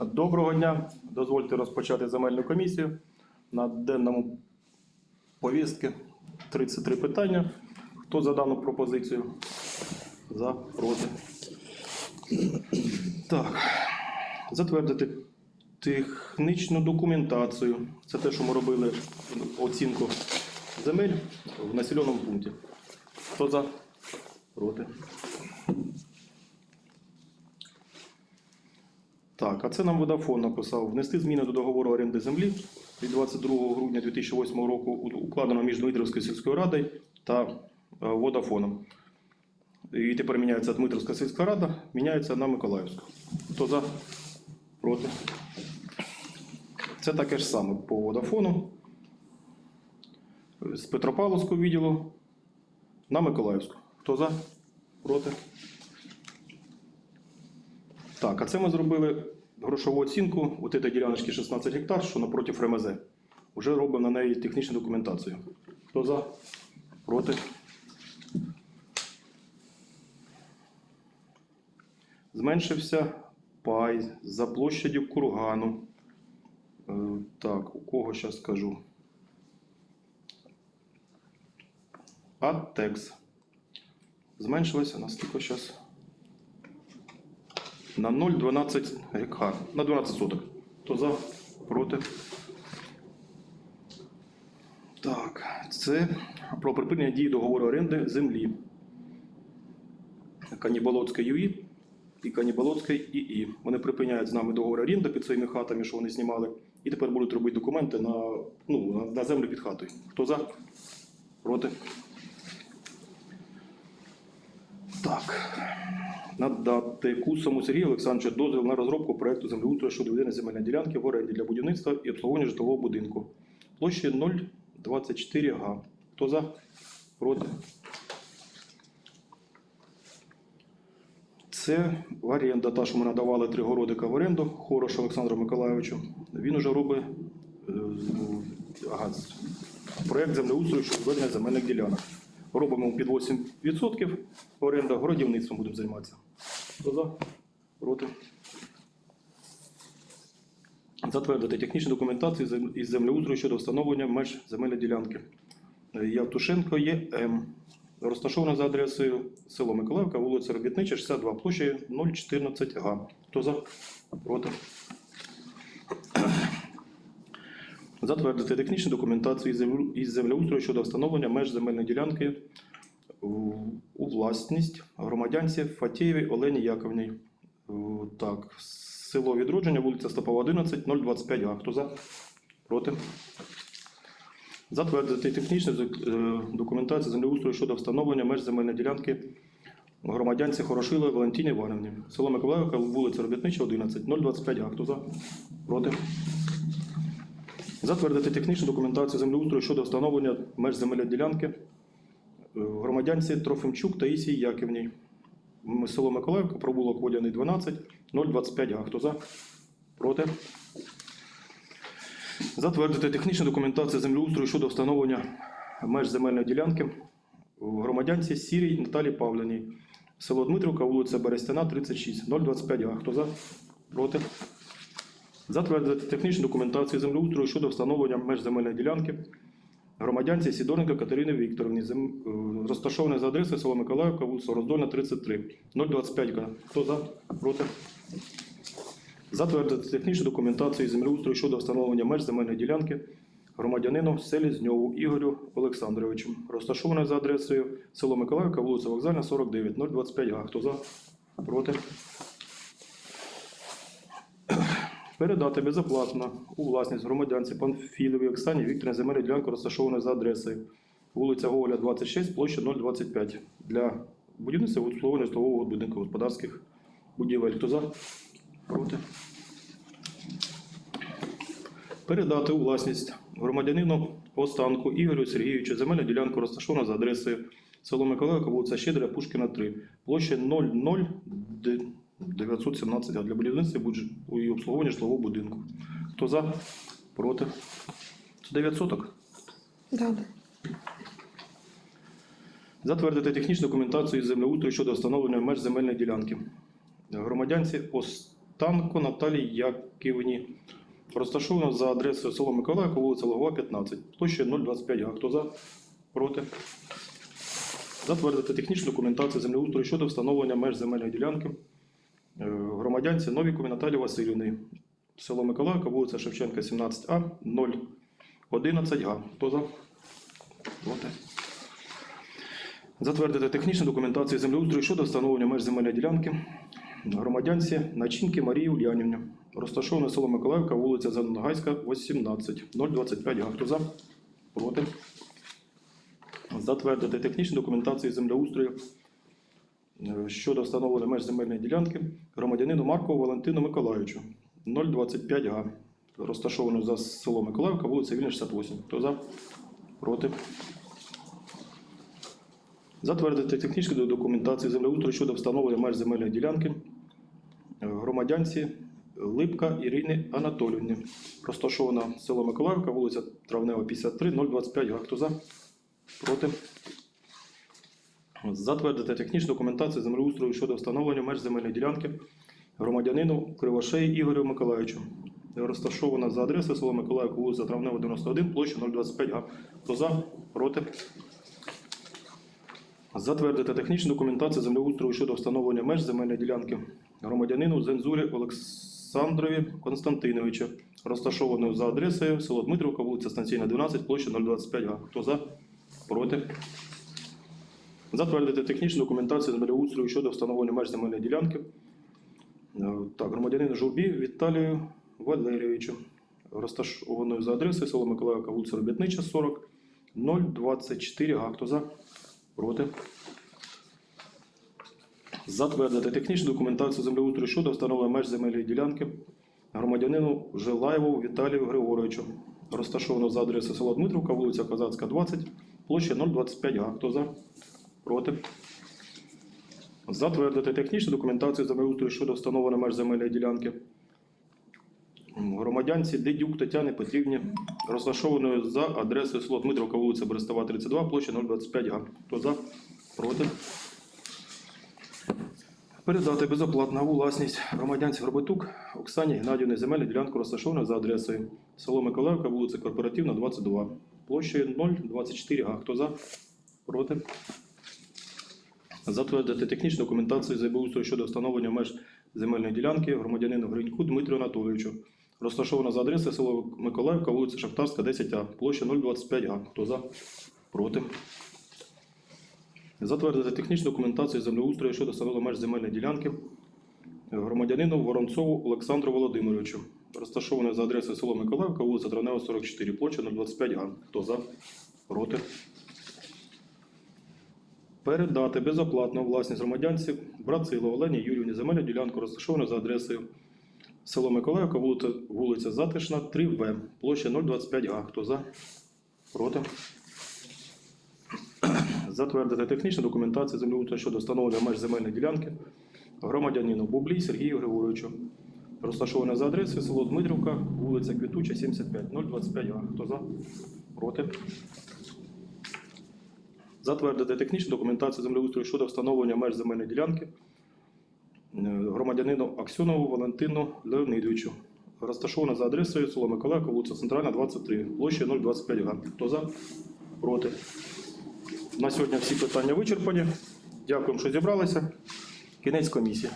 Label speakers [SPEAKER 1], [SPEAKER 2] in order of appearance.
[SPEAKER 1] Доброго дня. Дозвольте розпочати земельну комісію. На денному повістки 33 питання. Хто за дану пропозицію? За, проти. Так. Затвердити технічну документацію. Це те, що ми робили оцінку земель в населеному пункті. Хто за? Проти. Так, а це нам Водафон написав. Внести зміни до договору оренди землі від 22 грудня 2008 року укладено між Дмитрівською сільською радою та е, Водафоном. І тепер міняється Дмитрівська сільська рада, міняється на Миколаївську. Хто за? Проти? Це таке ж саме по Водафону. З Петропавловського відділу на Миколаївську. Хто за? Проти? Так, а це ми зробили грошову оцінку у цієї діляночки 16 гектар, що напроти РМЗ. Уже робимо на неї технічну документацію. Хто за? Проти? Зменшився пай за площадю кургану. Е, Так, у кого зараз скажу? Аттекс. Зменшилося на скільки зараз? На 0,12 гектар. На 12 соток. Хто за? Проти? Так, це про припинення дії договору оренди землі. Каніболоцької ЮІ і Каніболоцької ІІ. Вони припиняють з нами договор оренди під своїми хатами, що вони знімали, і тепер будуть робити документи на, ну, на землю під хатою. Хто за? Проти? Так. Надати Кусому Сергію Олександровичу дозвіл на розробку проекту землеустрою щодо ведення земельної ділянки в оренді для будівництва і обслуговування житлового будинку. Площі 024 га. Хто за? Проти? Це оренда, та, що ми надавали три городика в оренду Хорош Олександру Миколайовичу. Він уже робить е, ага, проект землеустрою щодо ведення земельних ділянок. Робимо під 8% оренда, городівництвом будемо займатися. Хто за? Проти? Затвердити технічну документацію із землеустрою щодо встановлення меж земельної ділянки. Е, Явтушенко є М. Розташована за адресою село Миколаївка, вулиця Робітнича, 62, площею 014 га. Хто за? Проти? Затвердити технічну документацію із землеустрою щодо встановлення меж земельної ділянки у власність громадянці Фатєєвій Олені Яковній. Е, Так, село Відродження, вулиця Стопова, 11, 025 га. Хто за? Проти? Затвердити технічну е, документацію землеустрою щодо встановлення меж земельної ділянки громадянці Хорошилої Валентині Іванівні. Село Миколаївка, вулиця Робітнича, 11, 025 га. Хто за? Проти? Затвердити технічну документацію землеустрою щодо встановлення меж земельної ділянки е, громадянці Трофимчук Таїсії Яківній. Село Миколаївка, провулок Водяний 12, 025 га. Хто за? Проти? Затвердити технічну документацію землеустрою щодо встановлення меж земельної ділянки громадянці Сірій Наталі Павляній. Село Дмитрівка, вулиця Берестяна, 36, 025 га. Хто за? Проти? Затвердити технічну документацію землеустрою щодо встановлення меж земельної ділянки громадянці Сідоренко Катерини Вікторовні, зем... е, розташованої за адресою село Миколаївка, вулиця Роздольна, 33, 025. Хто за? Проти? Затвердити технічну документацію землеустрою щодо встановлення меж земельної ділянки громадянину Селізньову Ігорю Олександровичу, розташованої за адресою село Миколаївка, вулиця Вокзальна, 49, 025 га. Хто за? Проти? Передати безоплатно у власність громадянці Панфіловій Оксані Вікторівні земельну ділянку розташованої за адресою вулиця Гоголя, 26, площа 025 для будівництва обслуговування житлового будинку господарських будівель. Хто за? Проти? Передати у власність громадянину Останку Ігорю Сергійовичу земельну ділянку розташовану за адресою село Миколаївка, вулиця Щедря, Пушкіна, 3, площа 00917 а для будівництва і обслуговування житлового будинку. Хто за? Проти? Це 9 соток.
[SPEAKER 2] Да.
[SPEAKER 1] Затвердити технічну документацію із землеустрою щодо встановлення меж земельної ділянки. Громадянці Ос- Танко Наталії Яківні. Розташовано за адресою село Миколаївка, вулиця Логова, 15, площею 025 га. Хто за? Проти? Затвердити технічну документацію землеустрою щодо встановлення меж земельної ділянки громадянці Новікові Наталії Васильівни. Село Миколаївка, вулиця Шевченка, 17А, 011 га. Хто за? Проти? Затвердити технічну документацію землеустрою щодо встановлення меж земельної ділянки громадянці Начинки Марії Ульянівні. Розташоване село Миколаївка, вулиця Заногайська, 18, 025 га. Хто за? Проти? Затвердити технічну документацію землеустрою е, щодо встановлення меж земельної ділянки громадянину Маркову Валентину Миколайовичу, 025 га. Розташовано за село Миколаївка, вулиця Вільна, 68. Хто за? Проти? Затвердити технічну документацію землеустрою щодо встановлення меж земельної ділянки е, громадянці Липка Ірини Анатоліївни. Розташована село Миколаївка, вулиця Травнева, 53, 025 га. Хто за? Проти? Затвердити технічну документацію землеустрою щодо встановлення меж земельної ділянки громадянину Кривошеї Ігорю Миколаївичу. Розташована за адресою село Миколаївка, вулиця Травнева, 91, площа 025 га. Хто за? Проти? Затвердити технічну документацію землеустрою щодо встановлення меж земельної ділянки громадянину Зензурі Олександрові Константиновичу, розташованою за адресою село Дмитрівка, вулиця Станційна, 12, площа 025 га. Хто за? Проти? Затвердити технічну документацію землеустрою щодо встановлення меж земельної ділянки Е, так, громадянину Журбі Віталію Валерійовичу, розташованою за адресою село Миколаївка, вулиця Робітнича, 40, 024 га. Проти. Затвердити технічну документацію землеустрою щодо встановлення меж земельної ділянки громадянину Желаєву Віталію Григоровичу, розташовано за адресою село Дмитрівка, вулиця Козацька, 20, площа 025 га. Хто за? Проти. Затвердити технічну документацію землеустрою щодо встановлення меж земельної ділянки громадянці Дедюк Тетяни Петрівні, розташованою за адресою село Дмитрівка, вулиця Берестова, 32, площа 025 га. Хто за? Проти? Передати безоплатно власність громадянці Горбатук Оксані Геннадівні земельну ділянку розташовану за адресою село Миколаївка, вулиця Корпоративна, 22, площею 024 га. Хто за? Проти? Затвердити технічну документацію землеустрою щодо встановлення меж земельної ділянки громадянину Гриньку Дмитрію Анатолійовичу. Розташована за адресою село Миколаївка, вулиця Шахтарська, 10А, площа 025 га. Хто за? Проти? Затвердити технічну документацію землеустрою щодо встановлення меж земельної ділянки громадянину Воронцову Олександру Володимировичу. Розташована за адресою село Миколаївка, вулиця Травнева, 44, площа 025 га. Хто за? Проти? Передати безоплатно власність громадянці Брацило Олені Юрівні земельну ділянку, розташовану за адресою село Миколаївка, вулиця, вулиця Затишна, 3В, площа 025 га. Хто за? Проти? Затвердити технічну документацію землеустрою щодо встановлення меж земельної ділянки громадянину Бублій Сергію Григоровичу. Розташоване за адресою село Дмитрівка, вулиця Квітуча, 75, 025 га. Хто за? Проти? Затвердити технічну документацію землеустрою щодо встановлення меж земельної ділянки е, громадянину Аксьонову Валентину Леонидовичу. Розташована за адресою село Миколаївка, вулиця Центральна, 23, площа 025 га. Хто за? Проти. На сьогодні всі питання вичерпані. Дякуємо, що зібралися. Кінець комісії.